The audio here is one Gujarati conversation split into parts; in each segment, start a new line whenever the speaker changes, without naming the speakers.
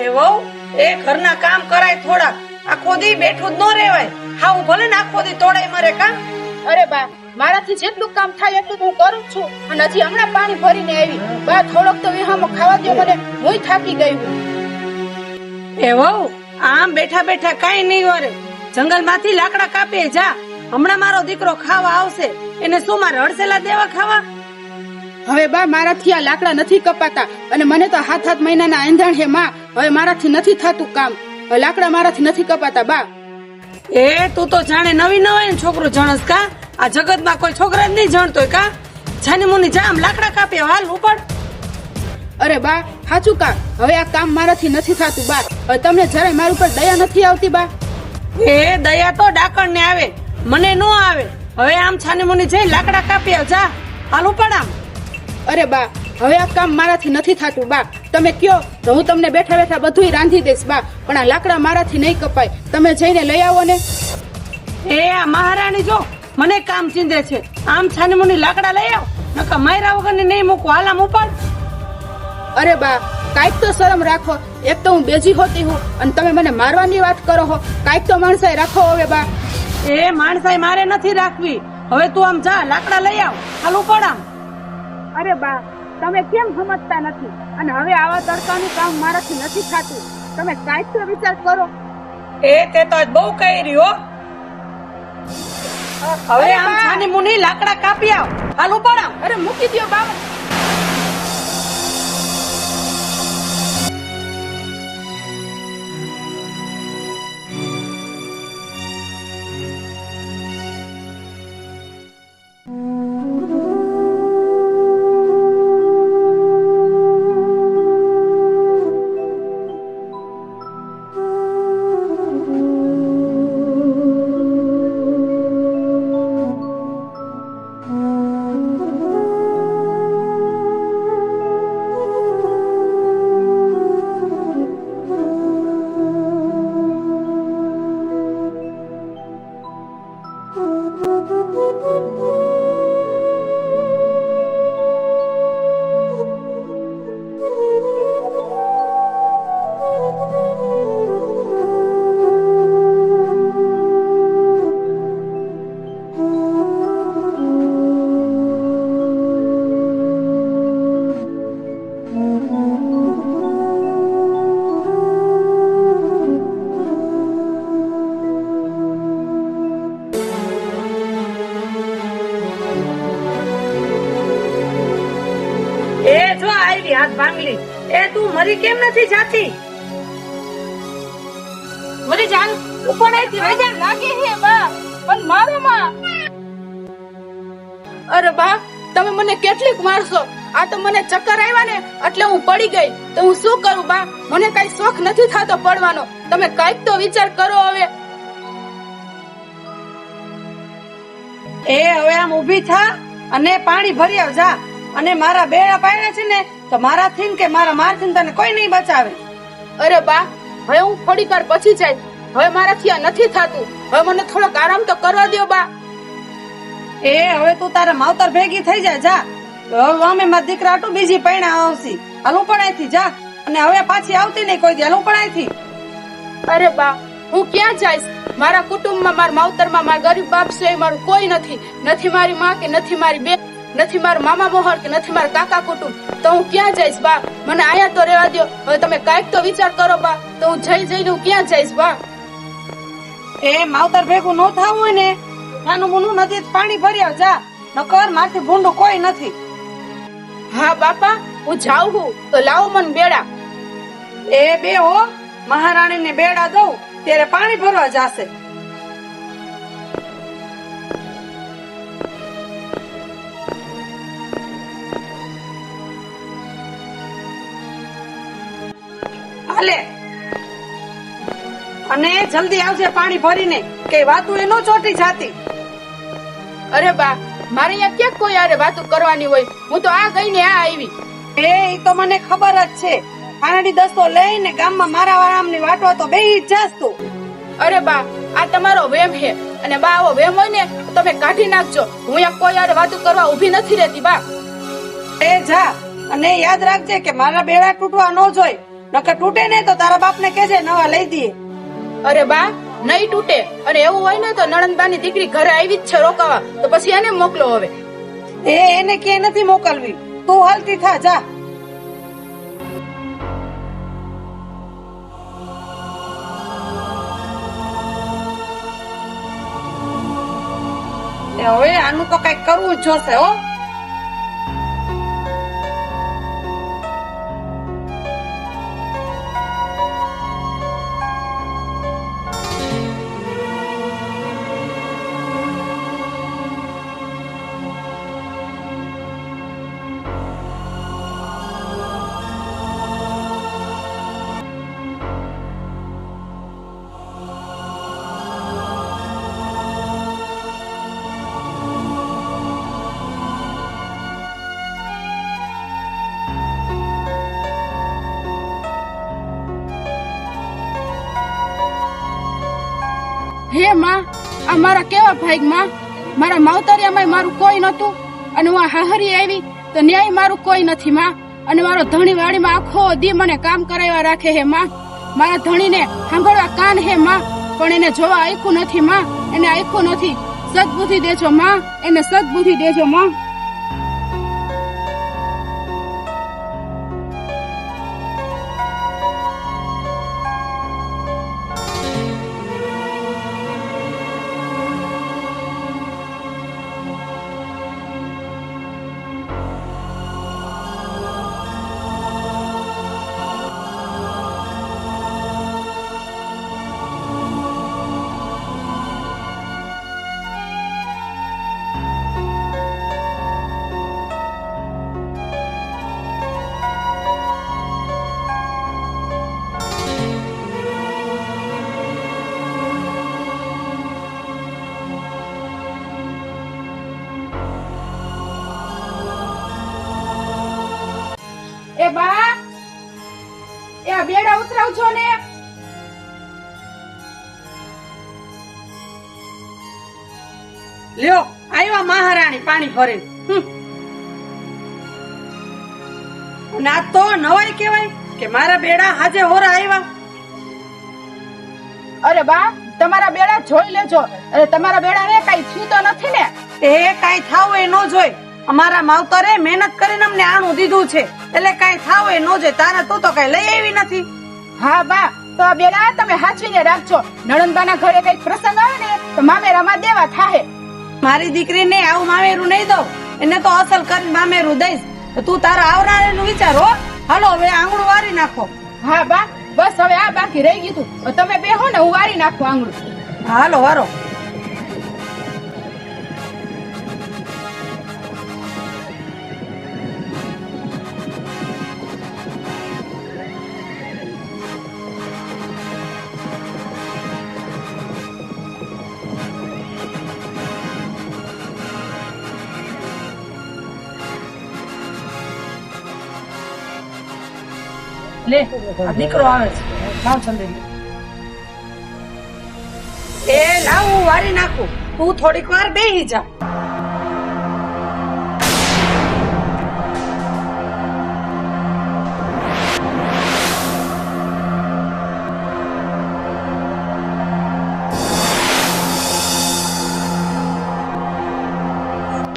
એ વહુ એ ઘરના કામ કરાય થોડા આખો દી બેઠું જ ન રહેવાય. હા હું ભલે ને આખો દી તોડાય મરે કામ
અરે બા મારાથી જેટલું કામ થાય એટલું હું કરું છું. અને હજી હમણાં પાણી ભરીને આવી. બા થોડોક તો વિહામાં ખાવા દો મને હું થાકી ગઈ છું
એ વહુ આમ બેઠા બેઠા કાંઈ નહીં વરે. જંગલમાંથી લાકડા કાપીએ જા. હમણાં મારો દીકરો ખાવા આવશે. એને શું મારે હડસેલા દેવા ખાવા?
હવે બા મારાથી આ લાકડા નથી કપાતા. અને મને તો હાથ હાથ મહિનાના એંધાણ હે માં. હવે મારાથી નથી થતું કામ. લાકડા મારાથી નથી કપાતા બા.
એ તું તો જાણે નવી નવાઈ છોકરો જણસ કા? આ જગતમાં કોઈ છોકરા જ નહીં જણતોય કા? છાની મુની જામ લાકડા કાપે હાલ ઉપર.
અરે બા સાચું કા? હવે આ કામ મારાથી નથી થતું બા. તમને જરાય મારું પર દયા નથી આવતી બા.
એ દયા તો ડાકણ ને આવે મને નો આવે. હવે આમ છાની મુની જઈ લાકડા કાપી આવ જા. હાલ ઉપર આમ.
અરે બા હવે આ કામ મારાથી નથી થતું બા. તમે કયો તો હું તમને બેઠા બેઠા બધું રાંધી દઈશ બા. પણ આ લાકડા મારાથી નહીં કપાય. તમે જઈને લઈ આવો ને.
એ આ મહારાણી જો મને કામ ચીંધે છે. આમ છાને મને લાકડા લઈ આવ. નકા માયરા વગર નહીં મૂકું હાલ આમ
અરે બા કાંઈક તો શરમ રાખો. એક તો હું બેજી હોતી હું અને તમે મને મારવાની વાત કરો હો. કાંઈક તો માણસાઈ રાખો હવે બા.
એ માણસાઈ મારે નથી રાખવી. હવે તું આમ જા લાકડા લઈ આવ. હાલ ઉપાડ આમ.
અરે બા તમે કેમ સમજતા નથી? અને હવે આવા તડકાનું કામ મારાથી નથી થતું. તમે કાંઈક તો વિચાર કરો.
એ તે તો બહુ કહી રહ્યો હવે આમ છાની મુની લાકડા કાપી આવ. હાલ ઉપડ આમ.
અરે મૂકી દો બા
કેમ નથી જાતી.
મને જાન ઉપર આવી વજન લાગે હે બા પણ મારો માં. અરે બા તમે મને કેટલીક મારશો. આ તો મને ચક્કર આવ્યા ને એટલે હું પડી ગઈ. તો હું શું કરું બા? મને કઈ શોખ નથી થતો પડવાનો. તમે કંઈક તો વિચાર કરો હવે.
એ હવે આમ ઊભી થા અને પાણી ભરી આવ જા અને મારા બેડા પાડ્યા છે ને તો મારાથી કે મારા મારથી તને કોઈ નહીં બચાવે.
અરે બા હવે હું થોડી વાર પછી જાય હવે મારાથી આ નથી થતું. હવે મને થોડોક આરામ તો કરવા દો બા.
એ હવે તું તારા માવતર ભેગી થઈ જા જા. હવે અમે મારા દીકરા આટું બીજી પૈણા આવશી. હાલું પણ અહીંથી જા. અને હવે પાછી આવતી નહીં કોઈ દેલું હાલું પણ અહીંથી
અરે બા હું ક્યાં જઈશ? મારા કુટુંબમાં મારા માવતરમાં મારા ગરીબ બાપ સિવાય મારું કોઈ નથી. નથી મારી માં કે નથી મારી બેન. નથી મારા મામા મોહર કે નથી મારા કાકા કુટુંબ. તો હું ક્યાં જઈશ બા? મને આયા તો રહેવા દો હવે તમે કાંઈક તો વિચાર કરો બા. તો હું જઈ જઈને હું ક્યાં જઈશ બા?
એ માવતર ભેગું ન થવું હોય ને નાનું મુનું નદી પાણી ભર્યા જા. નકર મારથી ભૂંડું કોઈ નથી.
હા બાપા હું જાઉં છું તો લાવો મને બેડા.
એ બે હો મહારાણીને બેડા દઉં ત્યારે પાણી ભરવા જાશે. હાલે. અને જલ્દી આવજે પાણી ભરીને કે વાતું એ નો ચોટી જાતી.
અરે બા મારે અહીંયા ક્યાંક કોઈ યારે વાતું કરવાની હોય? હું તો આ ગઈ ને આ આવી.
એ ઈ તો મને ખબર જ છે. ખાનડી દસ્તો લઈને ગામમાં મારા વાળામની વાટવા તો બે જ જાસ તું.
અરે બા આ તમારો વેમ છે અને બા આવો વેમ હોય ને તમે કાઢી નાખજો. હું અહીંયા કોઈ યારે વાતું કરવા ઊભી નથી રહેતી બા.
એ જા અને યાદ રાખજે કે મારા બેડા તૂટવા ન જોઈ નકર તૂટે ને તો તારા બાપ ને કેજે નવા લઈ દઈએ.
અરે બા નહીં તૂટે. અને એવું હોય ને તો નણંદબાની દીકરી ઘરે આવી જ છે રોકાવા. તો પછી એને મોકલો હવે.
એ એને કે નથી મોકલવી. તું હાલતી થા જા. હવે આનું તો કંઈક કરવું જ જોશે હો
હે. આ કેવા ભાઈ માં મારા માવતરિયામાં મારું કોઈ નતું અને હું હાહરી આવી, તો ન્યાય મારું કોઈ નથી, માં. અને મારો ધણી વાડીમાં આખો દી મને કામ કરાવ્યા રાખે હે, માં. મારા ધણીને સાંભળવા કાન હે, માં. પણ એને જોવા આખું નથી, માં. એને આખું નથી. સદબુદ્ધિ દેજો, માં. એને સદબુદ્ધિ દેજો, માં.
અને આ તો નવાય કેવાય કે મારા બેડા હાજે હોરા આવ્યા
અરે બા તમારા બેડા જોઈ લેજો. અરે તમારા બેડા ને કઈ થયું તો નથી ને?
એ કઈ થાવ એ નો જોઈ. અમારા માવતરે મહેનત કરીને અમને આણું દીધું છે. એટલે કાઈ થાવ એ નો જોઈ. તારા તું તો કઈ લઈ આવી નથી.
હા બા તો આ બેડા તમે હાચવીને રાખજો. નણંદબાના ઘરે કઈ પ્રસંગ આવે ને તો મામેરામાં દેવા થાહે.
મારી દીકરીને આવું મામેરું નહીં દઉં. એને તો અસલ કરી મામેરું દઈશ. તો તારા આવનારેનું વિચાર હો. હાલો હવે આંગણું વારી નાખો.
હા બા. બસ હવે આ બાકી રહી ગયું તમે બે હો બેહો ને હું વારી નાખું આંગળું
હાલો વારો. લે, આ દીકરો આવે છે. લાવ ચંદેરી. એ, લાવ, હું વારી નાખું. તું થોડીક વાર બેહી જા.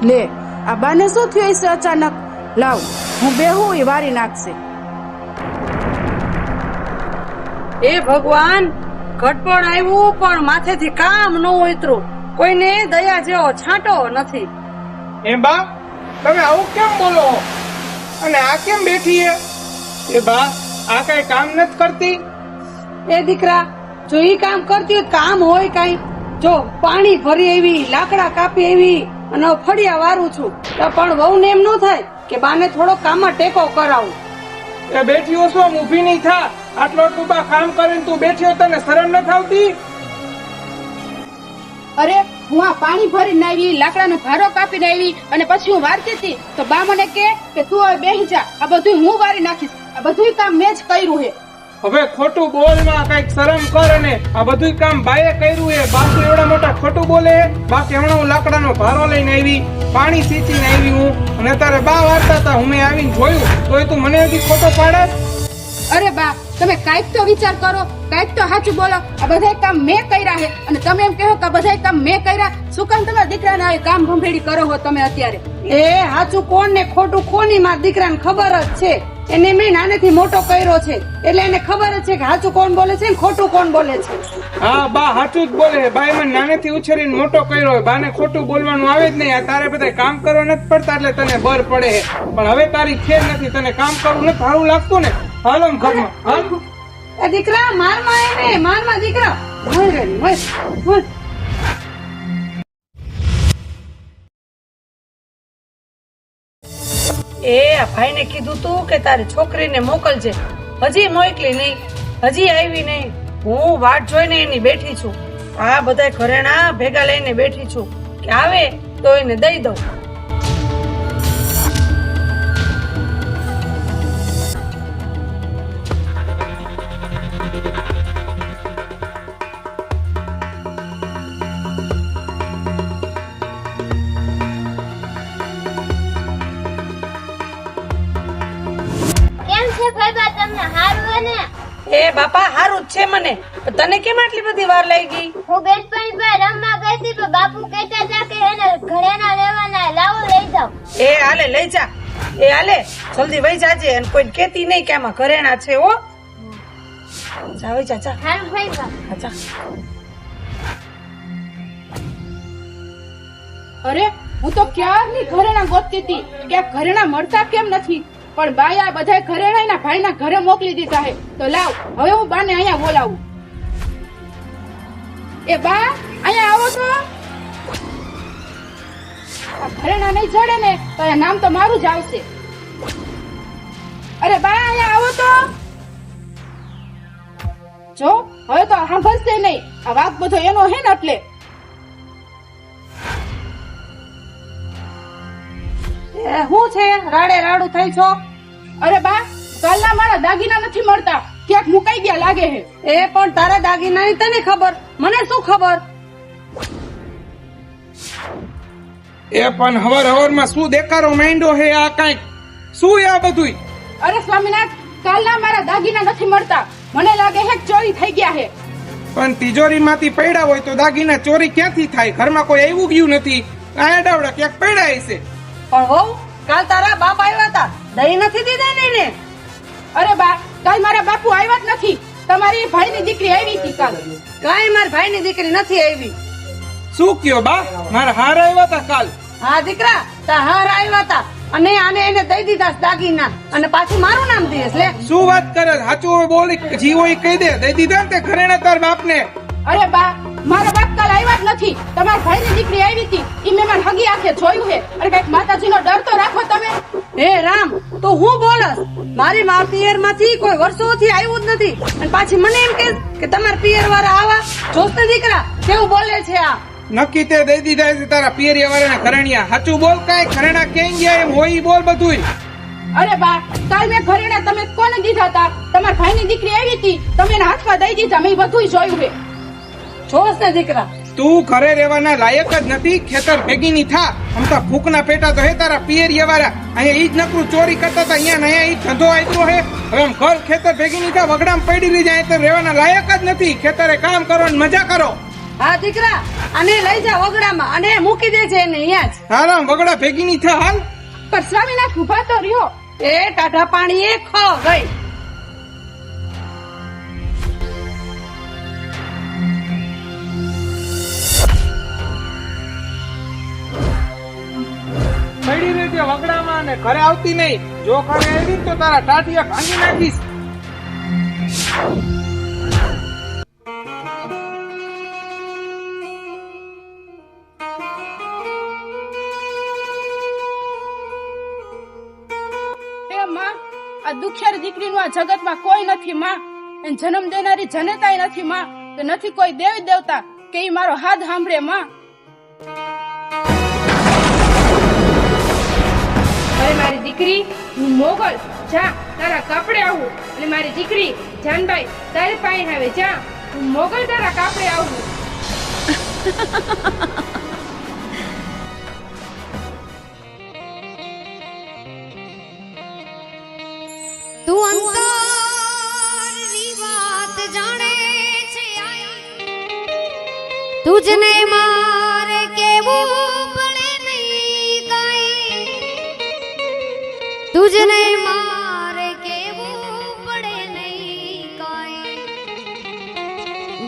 લે, આ બાને શું થયું હશે અચાનક? લાવ, હું બેહું એ વારી નાખશે.
એ ભગવાન ઘટપણ આવ્યું પણ માથેથી કામ ન ઉતરું. કોઈને દયા જેવો છાંટો નથી.
એ બા તમે આવું કેમ બોલો? અને આ કેમ બેઠી હે? એ બા આ કઈ કામ નથી કરતી?
એ દીકરા જો ઈ કામ કરતી હોય કામ હોય કઈ. જો પાણી ભરી આવી લાકડા કાપી આવી અને ફળિયા વારું છું. તો પણ વહુ ને એમ ન થાય કે બાને થોડો કામમાં ટેકો કરાવું.
એ બેઠી હો શું ઊભી નહીં થા આટલો ટૂંકા કામ કરીને તું બેઠી તને શરમ ન આવતી?
અરે હું આ પાણી ભરીને આવી લાકડાનો ભારો કાપીને આવી અને પછી હું વારતી હતી તો બા મને કે કે તું હવે બેહી જા. આ બધું હું વારી નાખીશ. આ બધું કામ મેં જ કર્યું હે.
હવે ખોટું બોલમાં કંઈક શરમ કર અને આ બધું કામ બાએ કર્યું હે. બાપુ એવડા મોટા ખોટું બોલે બાકી હમણાં હું લાકડાનો ભારો લઈને આવી પાણી સીંચીને આવી હું. અને તારે બા વારતા હતા હું મેં આવીને જોયું તોય તું મને હજી ખોટો પાડે?
અરે બા તમે કાંઈક તો વિચાર કરો કાંઈક તો સાચું બોલો. આ બધા કામ મેં કર્યા છે અને તમે એમ કહો કે બધા કામ મેં કર્યા. શું કામ તમારા દીકરાને આ કામ ભંભેડી કરો હો તમે અત્યારે?
એ સાચું કોણ ને ખોટું કોની મારા દીકરાને ખબર જ છે? એને મેં નાનેથી મોટો કર્યો છે. એટલે એને ખબર જ છે કે સાચું કોણ બોલે છે ને ખોટું કોણ બોલે છે?
હા બા સાચું જ બોલે ભાઈ મને નાનેથી ઉછેરીને મોટો કર્યો હોય બાને ખોટું બોલવાનું આવે જ નહીં. આ તારે બધા કામ કરવા નથી પડતા એટલે તને બર પડે છે. પણ હવે તારી ખેર નથી. તને કામ કરવું નથી. સારું લાગતું ને? હાલો ને ઘરમાં. હાલ.
એ દીકરા મારમાં એને મારમાં દીકરા. મર રે, મર, મર. એ આ ભાઈને કીધું તું કે તારી છોકરીને મોકલજે. હજી મોકલી નહીં હજી આવી નહીં. હું વાટ જોઈને એની બેઠી છું. આ બધા ઘરેણા ભેગા લઈને બેઠી છું. કે આવે તો એને દઈ દઉં.
ને
એ બાપા હારું જ છે મને. તને કેમ આટલી બધી વાર લઈ ગઈ?
હું બેનપણી પર રમવા ગઈ હતી તો બાપુ કહેતા હતા કે એને ઘરેણા લેવાના લાવો લઈ જાવ
એ હાલે લઈ જા. એ હાલે જલ્દી વહી જાજે. અને કોઈ કેતી નહીં કે આમાં ઘરેણા છે હો. જા વહી જા જા.
હારું
ભાઈ જા.
અરે હું તો ક્યારની ઘરેણા ગોતતી હતી? કે આ ઘરેણા મળતા કેમ નથી? પણ બાએ આ બધા ઘરે ના ભાઈ ના ઘરે મોકલી દીધા હે. તો લાવ, હવે હું બાને અહીંયા બોલાવું. એ બા, અહીંયા આવો તો ઘરેણા નહીં ચડે ને, તો નામ તો મારું જ આવશે. અરે બા, અહીંયા આવો તો. જો, હવે તો સાંભળશે નહીં. આ વાત બધો એનો હે ને એટલે.
શું છે? રાડે રાડું થઈ છો?
અરે બા કાલના મારા દાગીના નથી મળતા. ક્યાંક મુકાઈ ગયા લાગે હે
એ પણ તારા દાગીના ની તને ખબર? મને શું ખબર?
એ પણ હવારમાં શું દેખારો માંડ્યો હે આ કંઈક? શું એ આ બધું
અરે સ્વામિનાથ કાલના મારા દાગીના નથી મળતા. મને લાગે હે ચોરી થઈ ગયા હે
પણ તિજોરીમાંથી પડ્યા હોય તો દાગીના ચોરી ક્યાંથી થાય? ઘરમાં કોઈ આવ્યું ગયું નથી. આડાવડા ક્યાંક પડ્યા હશે?
પણ વહુ કાલ તારા બાપ આવ્યા હતા દહીં નથી દીધા ને એને?
અરે બા કાલ મારા બાપુ આવ્યા જ નથી. તમારી ભાઈની દીકરી આવી હતી કાલ.
કાંઈ મારા ભાઈની દીકરી નથી આવી.
શું કયો બા? મારા હાર આવ્યા હતા કાલ.
હા દીકરા તા હાર આવ્યા હતા અને આને એને દઈ દીધા દાગીના. અને પાછું મારું નામ દઈશ લે.
શું વાત કરે સાચું બોલી જીવો કહી દે. દઈ દીધા ને તે ઘરેણા તાર બાપને.
અરે બા મારા બાપ કાલ આવ્યા જ નથી. તમારા ભાઈની દીકરી આવી હતી. ઈ મેં મારી હગી આંખે જોયું હે અરે કંઈક માતાજીનો ડર તો રાખો તમે.
હે રામ તો હું બોલસ? મારી મા પિયરમાંથી કોઈ વર્ષોથી આવ્યું જ નથી. અને પાછી મને એમ કે કે તમારા પિયર વાળા આવા જોસ્ત દીકરા કેવું બોલે છે આ?
નક્કી તે દઈ દીધા છે તારા પિયરિયા વાળાના ઘરેણિયા. સાચું બોલ કાંઈ? ઘરેણા કેમ ગયા એમ હોય બોલ બધુંય.
અરે બા કાલ મેં ઘરેણા તમે કોને દીધા હતા તમારા ભાઈની દીકરી આવી હતી. તમે એના હાથમાં દઈ દીધા મેં બધું જોયું છે.
જોશ ને દીકરા.
તું ઘરે રહેવાના લાયક જ નથી ખેતર ભેગી ની થા. આમ તો ફૂકના પેટા તો હે તારા પિયરિયા વાળા અહીંયા ઈ જ નકરું ચોરી કરતા હતા અહીંયા ને અહીંયા ઈ ધંધો આયરો હે. હવે આમ ઘર ખેતર ભેગી ની થા વગડામ પડી રહી જાય તો રહેવાના લાયક જ નથી. ખેતરે કામ કરો ને મજા કરો.
હા દીકરા આને લઈ જા વગડામાં અને મૂકી દેજે એને અહીંયા જ.
હારામ વગડા ભેગી ની થા હાલ.
પણ સ્વામીનાથ ઊભા તો રહ્યો.
એ ટાઢા પાણી એ ખ ગઈ.
છે વગડામાં અને ઘરે આવતી નહીં. જો ઘરે આવી તો તારા ટાટિયા ભાંગી નાખીશ.
દુખિયારી દીકરીનું આ જગતમાં કોઈ નથી માં. જન્મ દેનારી જનતાય નથી માં. નથી કોઈ દેવી દેવતા કે મારો હાથ સાંભળે માં.
અરે મારી દીકરી, હું મોગલ, જા, તારા કાપડે આવું. અને મારી દીકરી, જાનભાઈ, તારે પાસે આવે, જા, હું મોગલ તારા કાપડે આવું.
તું અંતરની વાત મારે કેવું તુજને મારે કેવું પડે નહીં કાંઈ.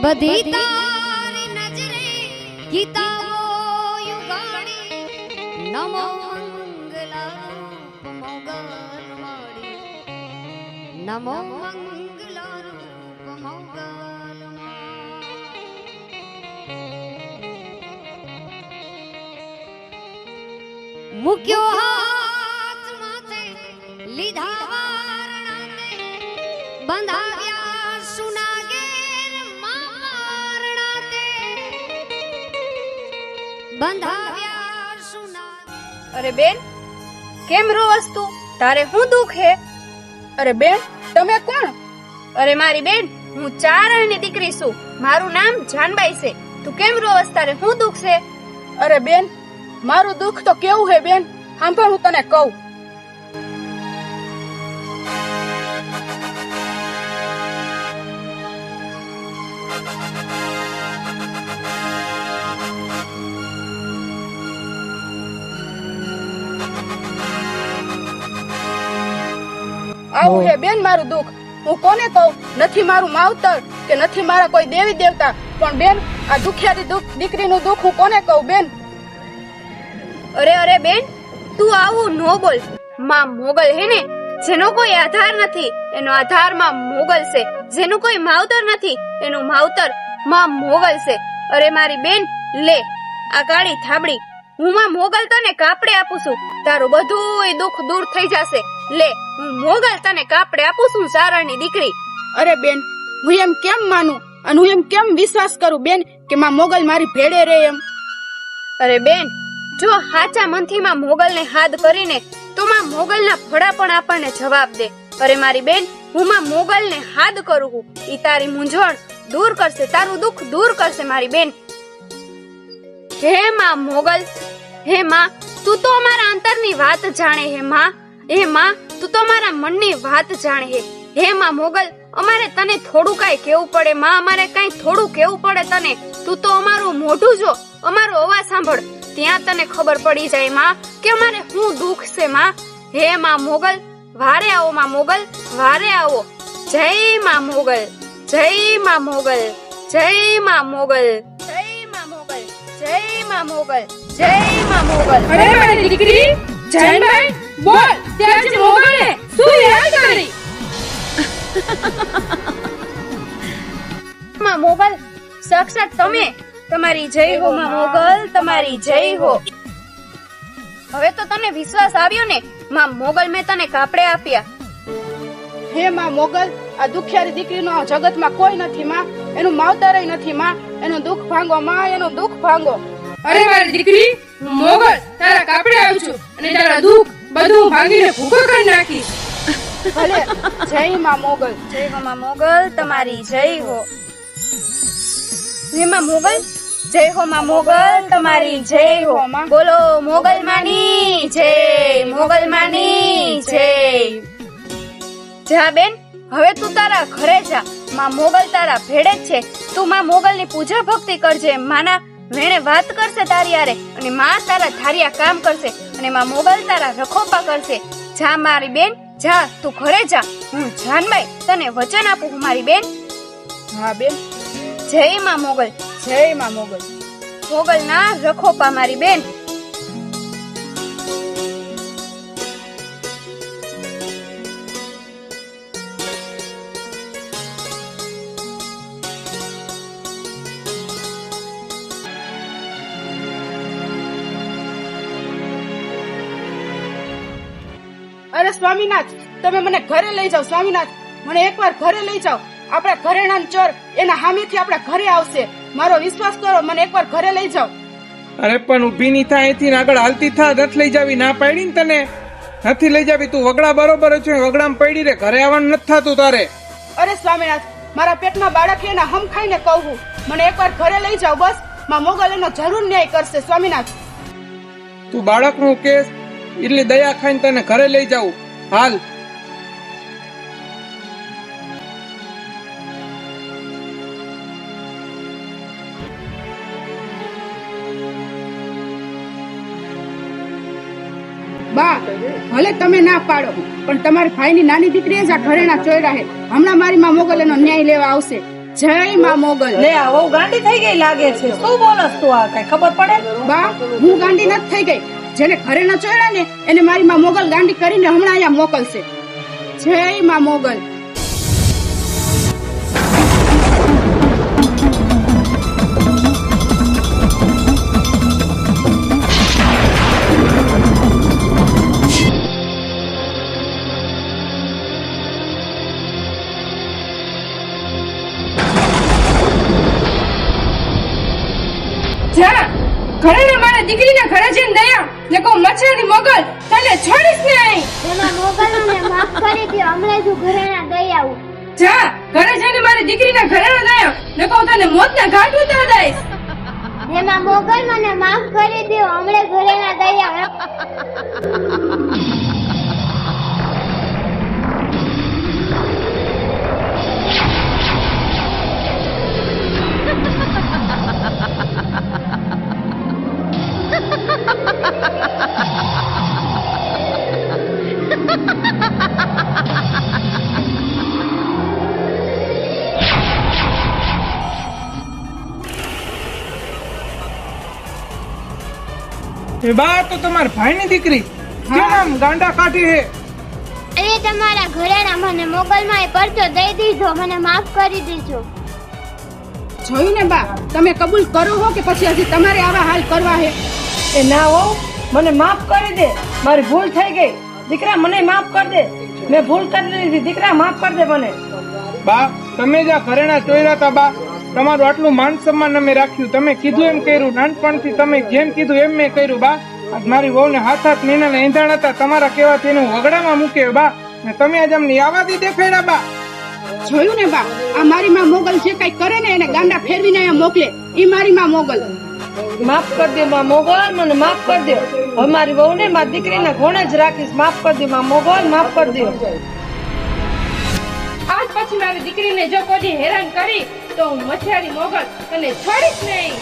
બધી તારી નજરે ગીતાઓ યુગાડી નમો મંગલા રૂપ મોગલ માડી નમો મંગલા રૂપ મોગલ મૂક્યો હાથ
અરે બેન, કેમ રોવસ તું તારે શું દુઃખ હે?
અરે બેન, તમે કોણ?
અરે મારી બેન, હું ચારણની દીકરી છું. મારું નામ જાનબાઈ છે. તું કેમ રોવસ તારે શું દુઃખ છે?
અરે બેન, મારું દુઃખ તો કેવું હે બેન? સાંભળ હું તને કહું. મારું દુઃખ. હું કોને કહું? નથી મારું માવતર કે નથી મારા કોઈ દેવી દેવતા. પણ બેન, આ દુખિયારી દુઃખ, દીકરીનું દુઃખ હું કોને કહું, બેન?
અરે અરે, બેન, તું આવું નો બોલ. માં મોગલ હે ને, જેનો કોઈ આધાર નથી, એનો આધારમાં મોગલ છે. જેનું કોઈ માવતર નથી, એનું માવતરમાં મોગલ છે. અરે, મારી બેન, લે, આ કાળી થાબડી. હું માં મોગલ તને કાપડે આપું છું. તારું બધું દુઃખ દૂર થઈ જશે. લે હું મોગલ તને કાપડે આપું છું સારાની દીકરી.
અરે બેન હું એમ કેમ માનું? અને હું એમ કેમ વિશ્વાસ કરું બેન કે માં મોગલ મારી ભેડે રે એમ?
અરે બેન જો હાચા મનથી માં મોગલને હાથ કરીને તો માં મોગલના ફળા પણ આપણને જવાબ દે. અરે મારી બેન હું માં મોગલને હાથ કરું છું. ઈ તારી મૂંઝવણ દૂર કરશે તારું દુઃખ દૂર કરશે મારી બેન. હે માં મોગલ હે માં તું તો અમારા અંતરની વાત જાણે હે માં. હે માં તું તો મારા મનની વાત જાણે હે. હે માં મોગલ, અમારે તને થોડું કાંઈ કેવું પડે, માં અમારે કાંઈ થોડું કેવું પડે તને. તું તો અમારું મોઢું જો, અમારો અવાજ સાંભળ. ત્યાં તને ખબર પડી જાય માં, કે અમારે શું દુઃખ છે માં. હે માં મોગલ, વારે આવો માં મોગલ, વારે આવો. જય માં મોગલ, જય માં મોગલ, જય માં મોગલ. જય માં મોગલ, જય માં મોગલ, જય માં મોગલ.
અરે મારી દીકરી જાનબાઈ બોલ ત્યાં જે મોગલે શું યાદ કરી?
માં મોગલ સાક્ષાત તમે. તમારી જય હો માં મોગલ તમારી જય હો. હવે તો તને વિશ્વાસ આવ્યો ને? માં મોગલ મેં તને કાપડે આપ્યા.
હે માં મોગલ આ દુખિયારી દીકરીનો જગતમાં કોઈ નથી માં. એનું માવતરય નથી માં. એનું દુઃખ ભાંગો માં એનું દુઃખ ભાંગો.
અરે મારી દીકરી મોગલ તારા કાપડે આવું છું અને તારા દુઃખ બધું ભાંગીને ભૂખો કરી નાખીશ.
ભલે. જય માં મોગલ.
જય માં મોગલ. તમારી જય હો. જય માં મોગલ? જય હો માં મોગલ. તમારી જય હો. બોલો, મોગલ માની. જય મોગલ માની. જય. જા બેન, હવે તું તારા ઘરે જા. માં મોગલ તારા ભેડે જ છે. તું માં મોગલની પૂજા ભક્તિ કરજે. માના વેણે વાત કરશે તારી આરે અને માં તારા ધારિયા કામ કરશે. અને માં મોગલ તારા રખોપા કરશે જા મારી બેન જા તું ઘરે જા. હું જાનભાઈ તને વચન આપું હું મારી બેન.
હા બેન.
જય માં મોગલ.
જય માં મોગલ.
મોગલ ના રખોપા મારી બેન.
સ્વામીનાથ તમે મને ઘરે લઈ જાઓ સ્વામીનાથ. મને એકવાર ઘરે લઈ જાઓ. આપણા ઘરેણા ચોર એના હામેથી આપણા ઘરે આવશે. મારો વિશ્વાસ કરો મને એકવાર ઘરે લઈ જાઓ.
અરે પણ ઊભી ની થાય એથી આગળ હાલતી થા નથી લઈ જાવી. ના પાડી ને તને? નથી લઈ જાવી તું વગડા બરોબર છે. વગડામાં પડી રે ઘરે આવવાનું નથી થતું તારે.
અરે સ્વામીનાથ મારા પેટમાં બાળક એના હમ ખાઈને કહું. મને એકવાર ઘરે લઈ જાઓ બસ. માં મોગલ એનો જરૂર ન્યાય કરશે સ્વામીનાથ.
તું બાળકનું કેસ એટલી દયા ખાઈને તને ઘરે લઈ જાઉં. હાલ.
બા ભલે તમે ના પાડો પણ તમારી ભાઈની નાની દીકરી જ આ ઘરેણા ચોયરા છે. હમણાં મારી માં મોગલ એનો ન્યાય લેવા આવશે. જય માં મોગલ.
લે આ ગાંડી થઈ ગઈ લાગે છે. શું બોલસ તું આ કઈ ખબર પડે?
બા હું ગાંડી નથી થઈ ગઈ. જેને ઘરેણા ચોર્યા ને એને મારી માં મોગલ ગાંડી કરીને હમણાં અહીંયા મોકલશે. જય માં મોગલ.
તને મોતના ઘાટ ઉતાર દઈશ.
એમાં મોગલ મને માફ કરી દે હમણે ઘરે દો હમણાં ha ha આવું
એ બા તો તમારા ભાઈની દીકરી. કેમ આમ ગાંડા કાઢી હે
અરે તમારા ઘરેના મને મોગલમાં એ પરચો દઈ દીધો મને માફ કરી
દેજો. જોઈને બા તમે કબૂલ કરો હો કે પછી હજી તમારે આવા હાલ કરવા હે
એ ના હો મને માફ કરી દે. મારી ભૂલ થઈ ગઈ. દીકરા મને માફ કરી દે. મેં ભૂલ કરી લીધી. દીકરા માફ કરી દે મને.
બા તમે જ આ ઘરેણા ચોર્યા હતા બા. તમારું આટલું માન સન્માન અમે રાખ્યું. તમે કીધું એમ કર્યું. નાનપણથી તમે જેમ કીધું એમ મેં કર્યું. બા આજ મારી વહુને હાથ હાથ મહિનાના એંધાણ હતા તમારા કહેવાથી એને હું વગડામાં મૂક્યો. બા ને તમે આજ અમને આવાથી દેખાડ્યા બા.
જોયું ને બા? આ મારી માં મોગલ જે કઈ કરે ને એને ગાંડા ફેરવીને અહીંયા મોકલે. એ મારી માં મોગલ.
માફ કરી દે માં મોગલ મને માફ કરી દે. હવે મારી વહુને મારી દીકરીને ઘોડે જ રાખીશ. માફ કરી દે માં મોગલ માફ કરી દે.
આજ પછી મારી દીકરીને જો કોઈ હેરાન કરી તો હું મથિયારી મોગલ તને છોડીશ નહીં.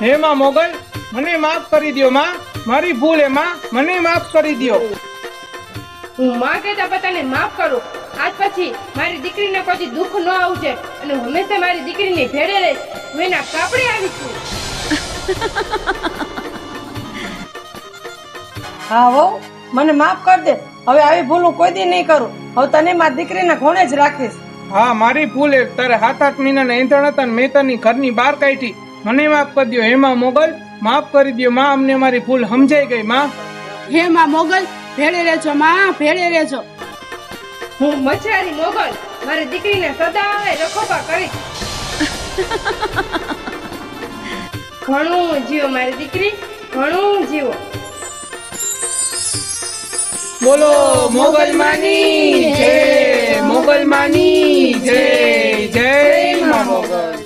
હે માં મોગલ મને માફ કરી દ્યો માં. મારી ભૂલ હે માં. મને માફ કરી દ્યો.
હું માં કહેતા પોતાને માફ કરું. આજ પછી મારી દીકરીને કોઈ દુઃખ ન આવશે અને હંમેશા મારી દીકરીને ભેળે રહીશ. હું એના કાપડે આવી છું.
હા વહુ મને માફ કરી દે. હવે આવી ભૂલ હું કોઈ દી નહીં કરું. હવે તને મારી દીકરીના ઘોડે જ રાખીશ?
હા મારી ભૂલ. એ તારે સાત આઠ મહિનાના એંધણ હતા ને મેં તની ઘરની બહાર કાઢી. મને માફ કરી દો હેમાં મોગલ માફ કરી દો માં અમને મારી ભૂલ સમજાઈ ગઈ માં.
હે માં મોગલ ભેળે રહેજો માં ભેળે રહેજો.
હું મચારી મોગલ મારી દીકરીને સદાય રખોપા કરી ઘણું જીવો મારી દીકરી ઘણું જીવો.
બોલો મોગલ માની જય મોગલ માની જય જય મોગલ